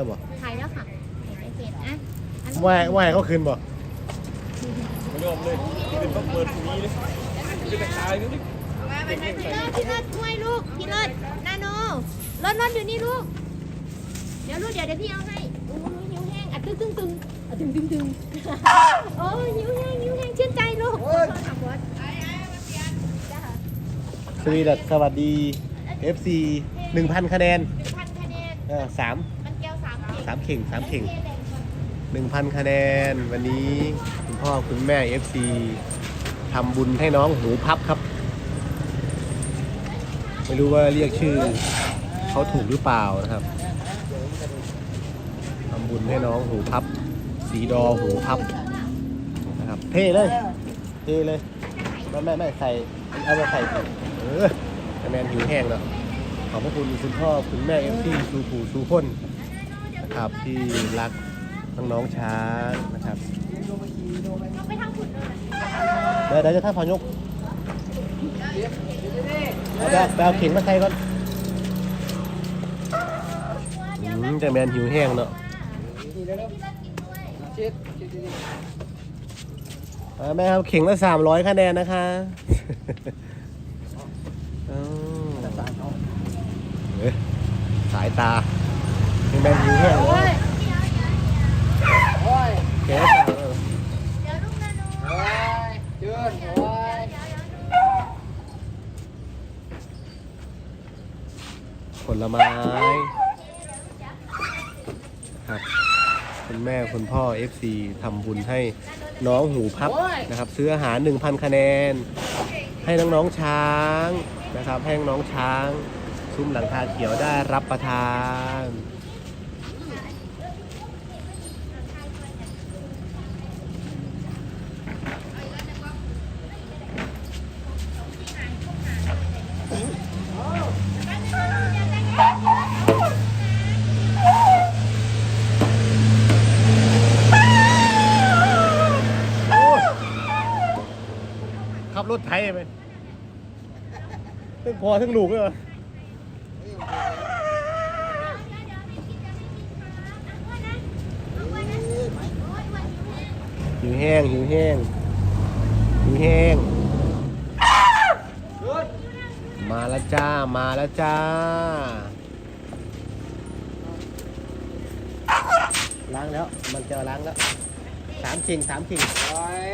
แล้วบ่ถ่ายแล้วค่ะถ่ายเสร็จอะอันว่าว่าให้เขาคืนบ่ไม่ยอมเลยเป็นต้องเปิดตรงนี้เลยเป็นตะขายนี่พี่เลิศพี่เลิศช่วยลูก พี่เลิศนาโนรถรถอยู่นี่ลูก เดี๋ยวลูกเดี๋ยวเดี๋ยวพี่เอาให้โอ้ยหิวแห้งอะตึ้งตึ้งตึ้งอะตึ้งตึ้งตึ้งโอ้ยหิวแห้งหิวแห้งชื่นใจลูกขับรถสวีดัสสวัสดี FC 1,000 คะแนนหนึ่งพันคะแนนเออสามมันแก้วสามเข่งสามเข่งสามเข่งเทแบ่งก่อน1,000คะแนน วันนี้คุณพ่อคุณแม่ FC ทำบุญให้น้องหูพับครับ ไม่รู้ว่าเรียกชื่อเขาถูกหรือเปล่านะครับทำบุญให้น้องหูพับ สีดอหูพับนะครับเท่เลยเท่เลยไม่ไม่ไม่ใส่เอามาใส่เออแต่แมนหิวแห้งแล้วขอบพระคุณคุณพ่อคุณแม่ FC สูปู่สูคน นะครับ ที่รักทั้งน้องช้างนะครับลงไปทางขุนเลยเดี๋ยวเดี๋ยวจะท่าพอยกเอาแบบแบบเข็งมาใส่ก่อนอืมแต่แมนหิวแห้งเนาะเอาแม่ครับเข่งละสามร้อยคะแนนนะคะอ๋อเอ้ยสายตายัง แมนหิวแห้งเลยเข่งละสามเออเดี๋ยวลูกนาโนเดินเดี๋ยวโอ้ยเดี๋ยวเดี๋ยวเดี๋ยวผลไม้ครับคุณแม่คุณพ่อ FC ทำบุญให้น้องหูพับนะครับ ซื้ออาหาร 1,000 คะแนน ให้น้องๆช้างนะครับให้น้องๆช้าง ซุ้มหลังคาเขียวได้รับประทาน ขับรถไทยไปทั้งพอทั้งลูกเลยหิวแห้งหิวแห้งหิวแห้ง มาแล้วจ้า มาแล้วจ้า ล้างแล้ว มันจะล้างแล้วสามเข่งสามเข่งโอ้ย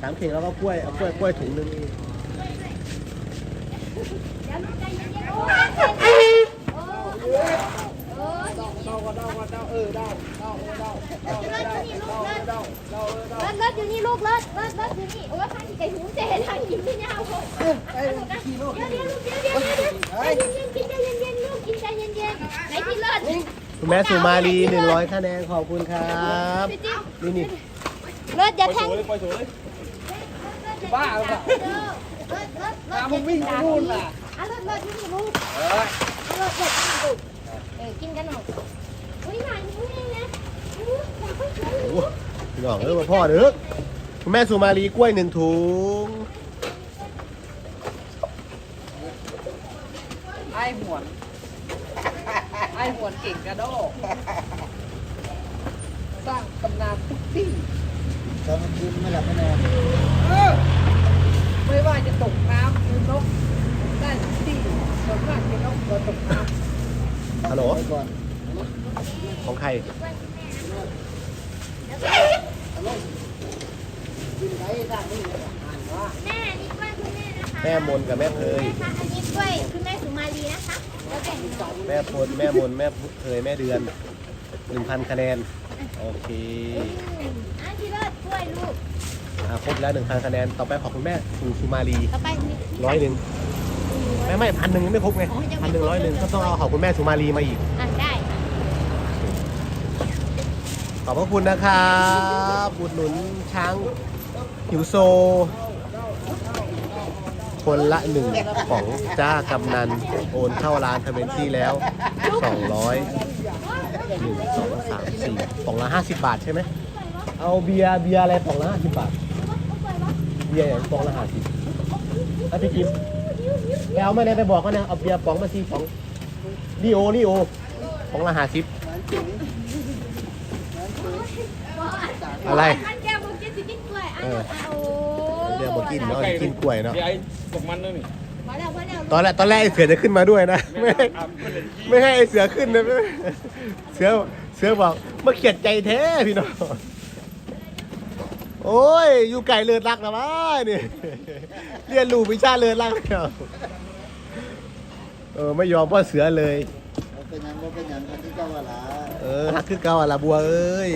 สามเข่งแล้วก็กล้วยกล้วยกล้วยถุงหนึ่งเลิศเลิศอยู่นี่ลูกเลิศเลิศเลิศอยู่นี่โอ้ยทางอีกไก่หูเจทางอีกที่ยาวเลยเดี๋ยเดี๋ยวลูกเดี๋ยวเดี๋ยวเดี๋กินใจเย็นเย็นลูกกินใจเย็นเย็นไหนที่เลิศแม่สุมาลีหนึ่งร้อยคะแนนขอบคุณครับนี่นี่เลิศอย่แทง บ้าหรือเปล่าตามมึงวิ่งไปนู่นล่ะอะเลิศเลิศที่นี่ลูกเอ้ยอาเลิศเลิศที่นี่ลูกเออกินกันหน่อยอุ้ยหลานหิวเองนะอู้อยากไปช่วยโอ้โหพี่น้องเอ้ยพ่อเด้อคุณแม่สุมาลีกล้วยหนึ่งถุงไอ้หวนไอ้หวนเก่งกระโดดสร้างตำนานทุกที่ตอนกลางคืนไม่หลับไม่นอน ไม่ว่าจะตกน้ำหรือนกได้ทุกที่ส่วนมากจะนกเกิดตกน้ำฮัลโหลไปก่อนของใครกินไก่ได้ไม่เหลืออ่านว่าแม่นี่กล้วยคุณแม่นะคะแม่มนกับแม่เพยแม่คะอันนี้กล้วยคุณแม่สุมาลีนะคะแล้วแบ่งน้องแม่พลแม่มนแม่เพยแม่เดือน1,000คะแนน โอเค อืมอันที่เลิศกล้วยลูก อ่าครบแล้ว1,000คะแนน ต่อไปขอบคุณแม่สุสุมาลีต่อไปนี่ร้อยหนึ่งไม่ไม่พันหนึ่งยังไม่ครบไงอ๋อยังไม่พันหนึ่งครบร้อยหนึ่งก็ต้องเอาขอบคุณแม่สุมาลีมาอีก อะได้ค่ะขอบพระคุณนะครับอุดหนุนช้างหิวโซ คนละหนึ่งของจ้ากำนัน โอนเข้าร้านทเวนตี้แล้ว 200หนึ่งสองสามสี่ป่องละ 50 บาทใช่ไหม เอาเบียร์เบียร์อะไรป่องละ 50 บาท เบียร์อย่างป่องละ50แล้วพี่กิฟไปเอาไม่ได้ไปบอกเขานะเอาเบียร์ป่องมาสี่ป่องลีโอลีโอป่องละ50อะไรมันแก้วมึงกินสิกินกล้วยอะเออโอ้เดี๋ยวบอกกินเนาะกินกล้วยเนาะเดี๋ยวไอ้ตกมันแล้วนี่พอแล้วพอแล้วตอนแรกตอนแรกไอ้เสือจะขึ้นมาด้วยนะไม่ให้อาบคนเล่นขี้ไม่ให้ไอ้เสือขึ้นนะเสือเสือบอกมาเขียดใจแท้พี่น้อง โอ้ย อยู่ไก่เลือดรักนะวะนี่เรียนรู้วิชาเลือดรักแล้วเออไม่ยอมพ่อเสือเลยบ่เป็นหยังบ่เป็นหยังอันที่เจ้าว่าล่ะเออฮักคือเก่าอะละบัวเอ้ย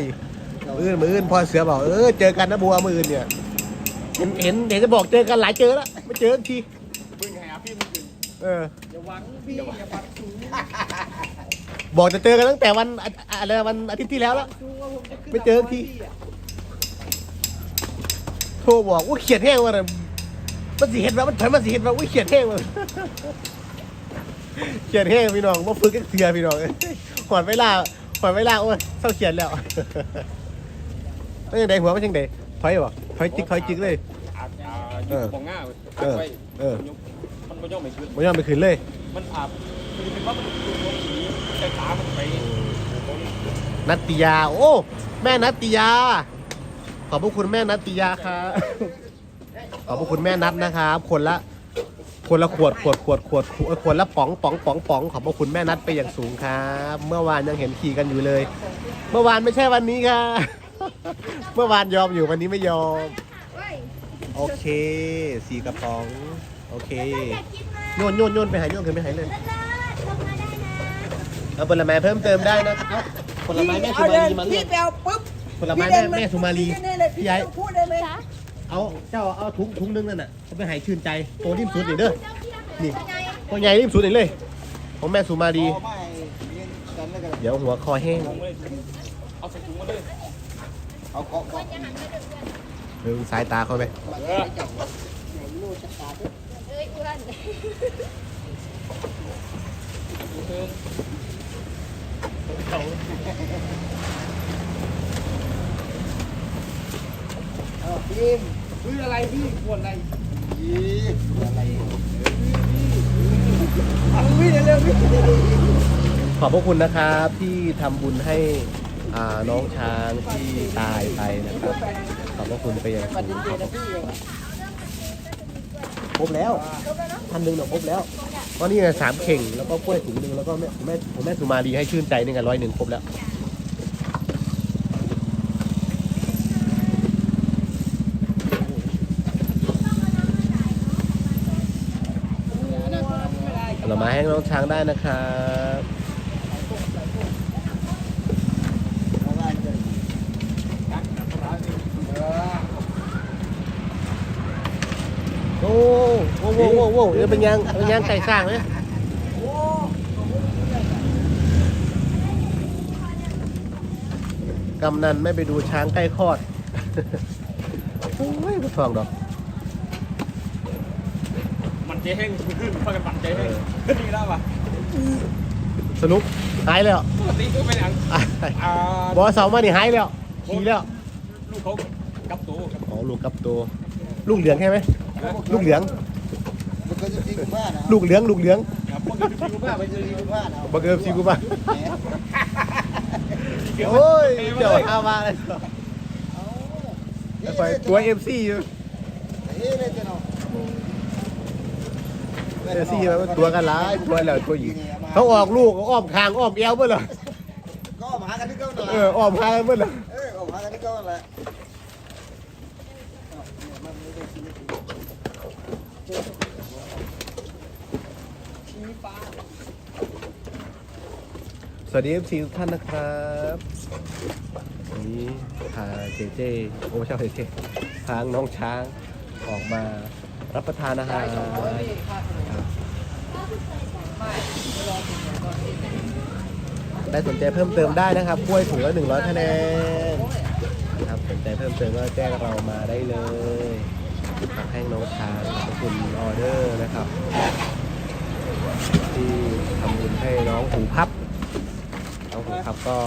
มืออื่นมืออื่นพ่อเสือบอกเออเจอกันนะบัวมืออื่นเนี่ยเห็นเห็นเดี๋ยวจะบอกเจอกันหลายเจอแล้วไม่เจอทีพึ่งหาพี่มึงขึ้นเออ อย่าหวังพี่อย่าหวังสูงบอกจะเจอกันตั้งแต่วันอะอะไรวันอาทิตย์ที่แล้วแล้ว ไม่เจอที โทรบอกว่าเขียนแห้งว่าอะไรมันสิเห็นว่ามันถอยมันสิเห็นว่าอุ้ยเขียนแห้งว่าเขียนแห้งพี่น้องมาฝึกกันเสือพี่น้องหอดเวลาหอดเวลาโอ้ยเศร้าเขียนแล้วไม่ยังไงหัวไม่ยังไงถอยบ่ถอยจิกถอยจิกเลยอาบอาอยู่บองง่าเออไปเออมันไม่ย่อมไม่ขึ้นไม่ยอมไปคืนเลย มันอาบคือเป็นว่ามันดูดวงผีใจตามันไปตรงนี้นัตติยา โอ้ แม่นัตติยา ขอบพระคุณแม่นัตติยาครับขอบพระคุณแม่นัทนะครับคนละคนละขวดขวดขวดขวดขวดขวดละป๋องป๋องป๋องป๋องขอบพระคุณแม่นัทไปอย่างสูงครับ เมื่อวานยังเห็นขี่กันอยู่เลย เมื่อวานไม่ใช่วันนี้ค่ะเมื่อวานยอมอยู่วันนี้ไม่ยอม โอเคสี่กระป๋องโอเคนโยนโยนโยนไปหาโยนขึ้นไปหายเลยเอาผลไม้เพิ่มเติมได้นะครับผลไม้แม่สุมาลีมาเลืพี่ไปเอาปุ๊บ ผลไม้แม่แม่สุมาลี พี่นี่เลยพี่พี่ใหญ่ต้องพูดได้ไหมจ๊ะเอาเจ้าเอาถุงถุงนึงนั่นน่ะเอาไปใหายชื่นใจโตริมสุดนี่เด้อเจ้าพี่รักนี่เป็นไงตัวใหญ่ริมสุดนี่เลยของแม่สุมาลีเอาไม่เลี้ยงกันแล้วกันเดี๋ยวหัวคอแห้งลงเลยเอาใส่ถุงมาเลยเอาเกาะเกาะดึงสายตาเขาไปเออ เอ้ออาพิมพ์คืออะไรพี่ขวดอะไรยีอะไรเร็วๆวิ่ขอบพระคุณนะครับที่ทำบุญให้อ่าน้องช้างที่ตายไปนะครับขอบพระคุณไปอย่างสูงครับครบแล้วพันหนึ่งเนี่ยครบแล้วเพราะนี่สามเข่งแล้วก็กล้วยถุงหนึ่งแล้วก็แม่ของแม่ของแม่สุมาลีให้ชื่นใจนี่ไงร้อยหนึ่งครบแล้ว ม้ให้น้องช้างได้นะครับเอาว่าจะโอ้โหโว้โว้โว้เดี๋ยวเป็นยังเป็นยังไก่สร้างไหมกำนันไม่ไปดูช้างใกล้คลอด โอ้ยผู้ทองดอก มันใจแห้งขึ้นพากันปั่นใจแห้งดีแล้วป่ะสรุปหายแล้วปกติก็เป็นอย่างอะอ่าบอสเสามานี่หายแล้วขี่แล้วลูกเขากับตัวกับอ๋อลูกกับตัวลูกเหลืองใช่ไหมลูกเหลืองมันก็จะทิ้งบ้านนะลูกเหลืองลูกเหลืองกับพวกนี้ดูบ้าไปจะทิ้งบ้านเอาบังเอิญสิกูบ้าแหมโอ้ยเจ้าข้ามาเลยไปตัวเอฟซีอยู่เฮ้ยเลยจะเนาะ เอฟซีมันตัวกันร้ายตัวแล้วตัวหญิงเขาออกลูกอ้อมคางอ้อมเอวเมื่อไหร่ก็มาหากันที่เก้านั่นแหเอออ้อมคางเมื่อไหร่เอออ้อกมากันที่เก้านั่นแหละสวัสดีเอฟซีทุกท่านนะครับวันนี้พาเจเจโอ้ไม่ใช่เจเจพาน้องช้างออกมา รับประทานอาหารได้สนใจเพิ่มเติมได้นะครับกล้วยถุงละ100คะแนนนะครับสนใจเพิ่มเติมก็แจ้งเรามาได้เลยผักแห้งน้องช้างขอบคุณออเดอร์นะครับ ที่ทำบุญให้น้องหูพับน้องหูพับก็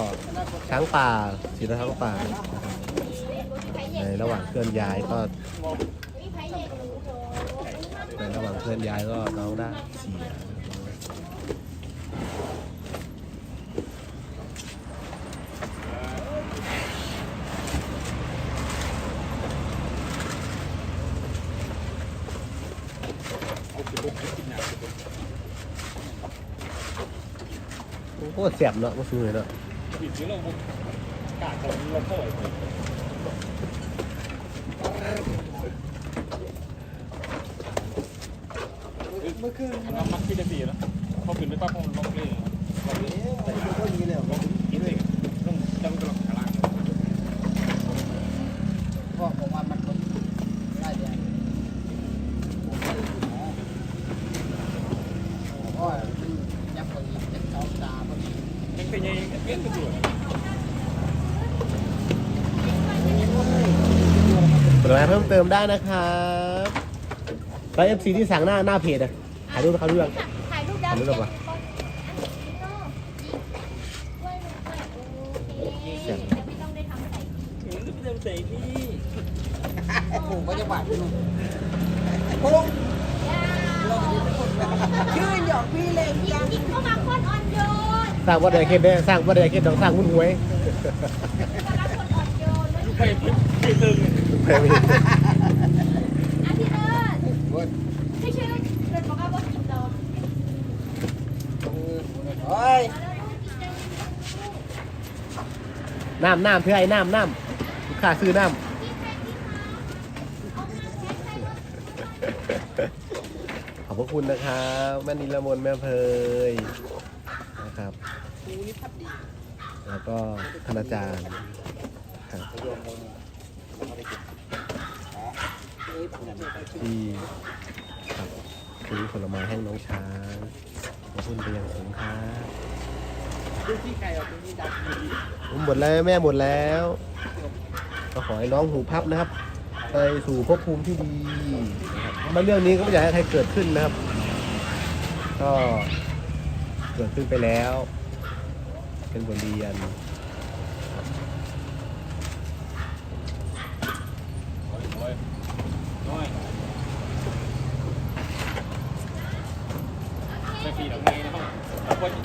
ช้างป่าศิลช้างป่า ในระหว่างเคลื่อนย้ายก็ แต่ระหว่างเคลื่อนย้ายก็น้องได้เสียโคตรเสียบเนาะก็ซื้อเลยเนาะ ปิดเยอะลงกาดของลมเข้าไป ติมได้นะครับไปเอฟซีที่สั่งหน้าหน้าเพจอะถ่ายรูปเขาดูยังถ่ายรูปดาวถ่ายรูปหรอวะเดี๋ยวไม่ต้องได้ทำใส่ถึงจะเตะนี่ผมก็จะบาดอยู่ผมชื่อหยอกพี่เล็กจริงจริงเข้ามาโคตรอ่อนโยนสร้างวัดใดเขตได้สร้างวัดใดเขตต้องสร้างหุ้นหวยเข้ามาโคตรอ่อนโยนแล้วไปไปตึงไปไม่ อาทิตย์เลิศไม่ใช่เดินบอกว่าว่ากินเรา โอ้ย แล้วลูกกินได้ น้ำน้ำเพื่อไอ้น้ำน้ำลูกค้าซื้อน้ำขอบพระคุณนะครับแม่นิลมนแม่เพยนะครับแล้วก็ท่านอาจารย์ครับที่ครับซื้อผลไม้ให้น้องช้างขอบคุณไปยังผมครับ ดูที่ไก่เอาตรงนี้ดับดีผมหมดแล้วแม่หมดแล้ว ก็ขอให้น้องหูพับนะครับ ไปสู่ภพภูมิที่ดีนะครับมาเรื่องนี้ก็ไม่อยากให้ใครเกิดขึ้นนะครับ ก็เกิดขึ้นไปแล้ว เป็นบทเรียนน้อยน้อยไปปีหลังนี้นะครับแล้วก็ยังยังต่อใส่เต็มหัวเลย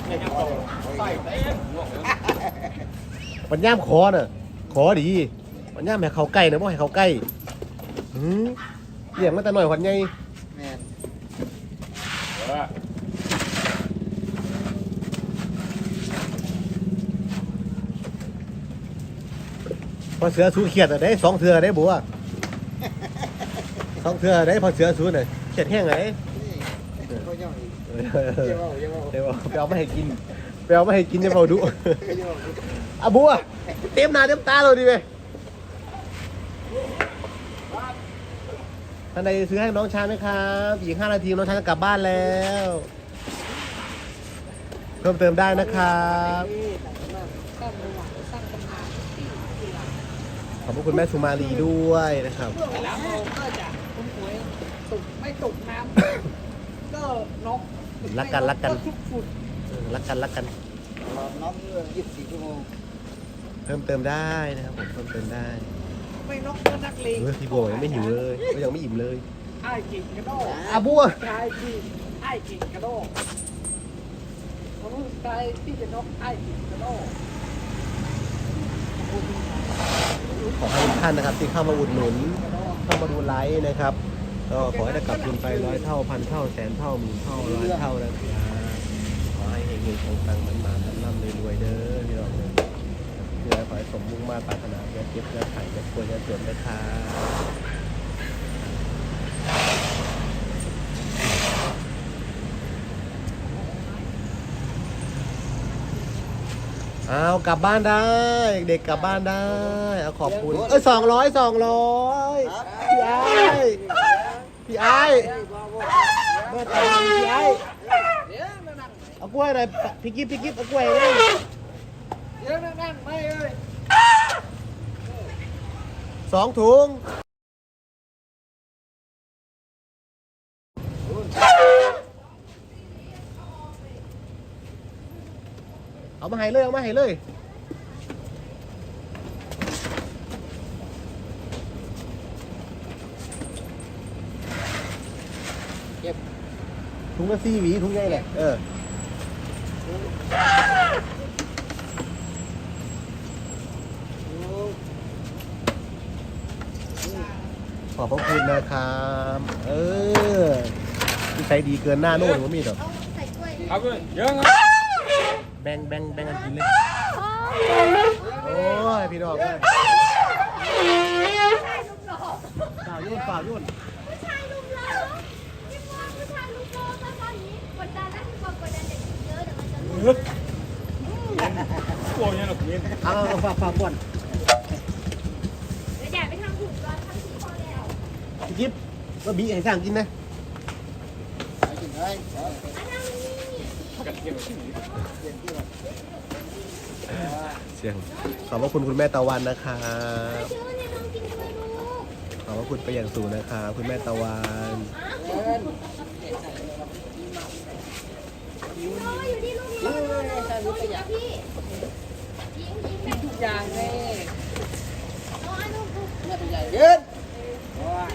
ปัญญามขอน่ะขอดีปัญญามให้เขาใกล้นะบ่ให้เขาใกล้หืมเลี้ยงมาแต่หน่อยหวันไงแม่นเออพอเสือสู้เขียดอะได้สองเถื่อได้บัวสองเถื่อได้พอเสือสู้น่ะเขียดแห้งไง นี่เขาย่องอีก เดี๋ยวเอาเดี๋ยวเอาเดี๋ยวไปเอามาให้กินไปเอามาให้กินจะเบาดุเดี๋ยวเอาอะบัวเต็มหน้าเต็มตาเลยดิเว้ยท่านใดซื้อให้น้องช้างนะครับอีกห้านาทีน้องชางจะกลับบ้านแล้ว เพิ่มเติมได้นะครับขอบพระคุณแม่สุมาลีด้วยนะครับแล้วก็จะคุ้มหวยตกไม่ตกน้ำก็นก รักกันรักกันทุกฝุ่นเออรักกันรักกันรอน้องเรื่องยี่สิบสี่ชั่วโมงเพิ่มเติมได้นะครับผมเพิ่มเติมได้ไม่นกก็นักเลงเออพี่โบยังไม่หิวเลยก็ยังไม่อิ่มเลยไอ้กิ่งกระโดดอะบัวกายที่ไอ้กิ่งกระโดดเขาพูดกายที่จะนกไอ้กิ่งกระโดดขอให้ทุกท่านนะครับที่เข้ามาอุดหนุนเข้ามาดูไลฟ์นะครับ ก็ขอให้ได้กลับคืนไปร้อยเท่าพันเท่าแสนเท่าหมื่นเท่าร้อยเท่านะครับขอให้เฮงๆคงตังมันมามันร่ำรวยเด้อพี่น้องเพื่อขอให้สมมุ่งมาปรารถนาอย่าเจ็บอย่าย่าป่วยอย่าเจ็บนะครับเอากลับบ้านได้ เด็กกลับบ้านได้ เอาขอบคุณ เอ้ยสองร้อยสองร้อยพี่ไอ้ พี่ไอ้เมื่อตอนพี่ไอ้เอากล้วยหน่อยพี่กิ๊บพี่กิ๊บเอากล้วยเลยเดี๋ยวนั่งนั่งไม่เอ้ยสองถุงเอามาให้เลยเอามาให้เลยเก็บ ถุงละสี่หวีถุงใหญ่เลยเออขอบพระคุณนะครับ เออที่ใช้ดีเกินหน้าโน่นว่ามีดอกเอาใส่กล้วยเอาไปเยอะไงแบ่งแบ่งแบ่งกันกินเลย โอ้ยโอ้ยพี่น้องเอ้ยฝ่ายุ่นฝ่ายุ่น ดี๋ยวมันจะลุมกลัวยังหรอกเงี้ยเอาเอาฝากฝากบ่อนเดี๋ยวอย่าไปทำถูกก่อนทำถูกพอแล้วพี่จิ๊บก็บีให้สร้างกินนะกินได้อันนั้นนี่กัดเกี่ยวที่นี่เสียงขอบพระคุณคุณแม่ตะวันนะคะเชื่อเนี่ยน้องกินด้วยลูกขอบพระคุณไปอย่างสูงนะคะคุณแม่ตะวัน รออยู่ที่ลูกรอรอรอรออยู่กับพี่ยิงยิงแบบทุกอย่างเลยรออันนู้นลูกเลือดใหญ่ยืน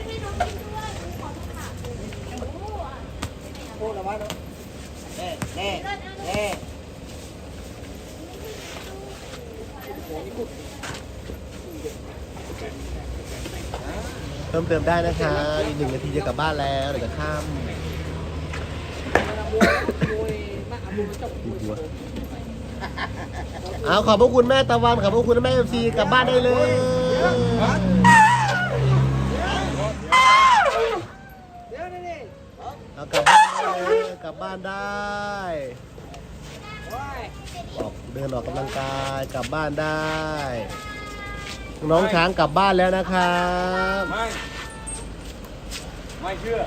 ให้น้องกินด้วยขอทุกขาโอ้โอะพูดออกมาเนะแน่แน่เลิศอันนู้นแน่เพิ่มเติมได้นะคะ อีกหนึ่งนาทีจะกลับบ้านแล้วเดี๋ยวจะข้าม โดยมาอาบุญจบดีกว่าเอาขอบพระคุณแม่ตะวันขอบพระคุณแม่เอฟซีกลับบ้านได้เลยเอากลับบ้านได้เลยกลับบ้านได้อออกเดินออกกำลังกายกลับบ้านได้ น้องช้างกลับบ้านแล้วนะครับ ไม่ ไม่เชื่อ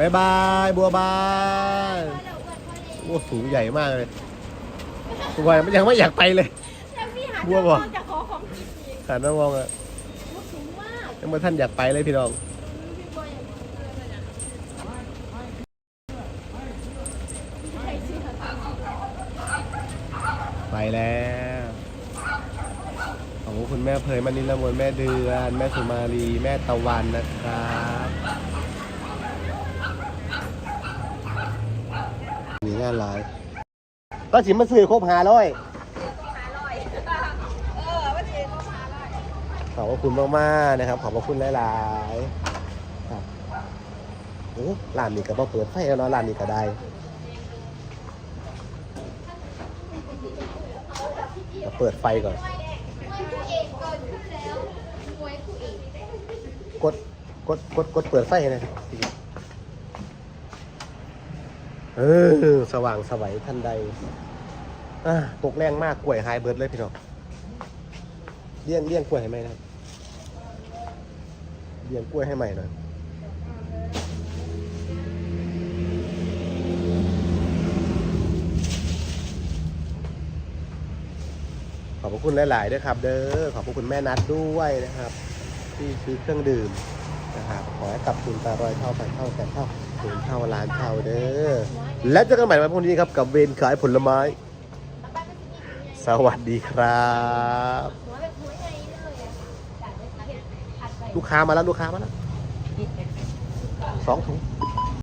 บายบาย บัวบานโอ้สูงใหญ่มากเลยบัวยังไม่อยากไปเลย แล้วพี่หาบัวบอก จะขอของกินอีกขาดน้ำมองอะลูกสูงมากยังไม่ท่านอยากไปเลยพี่น้อง พี่บอยอย่างนี้เลยนะใครชื่ออะไรไปแล้วขอบคุณแม่เพยมานิลมนแม่เดือน แม่สุมาลีแม่ตะวันนะครับ มีงานหลาย ก็สิมาซื้อครบหาร้อยขอบพระคุณมากๆนะครับ ขอบพระคุณหลายๆครับโอ้ร้านนี้ก็บ่เปิดไฟแล้วเนาะร้านนี้ก็ได้มาเปิดไฟก่อนมวยคู่เอกก่อนขึ้นแล้วมวยคู่เอกกด กด กด กดเปิดไฟหนะ เออ สว่างสวัยทันใดอะตกแรงมากกล้วยหายเบิดเลยพี่น้องเลี้ยงเลี้ยงกล้วยให้ไหมนะครับเลี้ยงกล้วยให้ใหม่หน่อยขอบพระคุณหลายๆด้วยครับ เด้อขอบพระคุณแม่นัดด้วยนะครับ ที่ซื้อเครื่องดื่มนะครับขอให้กลับคืนตารอยเท่าไปเท่าแต่เท่า ถึงเท่าล้านเท่าเด้อ และเจอกันใหม่วันพรุ่งนี้ครับกับเวนขายผลไม้ สวัสดีครับ ลูกค้ามาแล้วลูกค้ามาแล้วสองถุง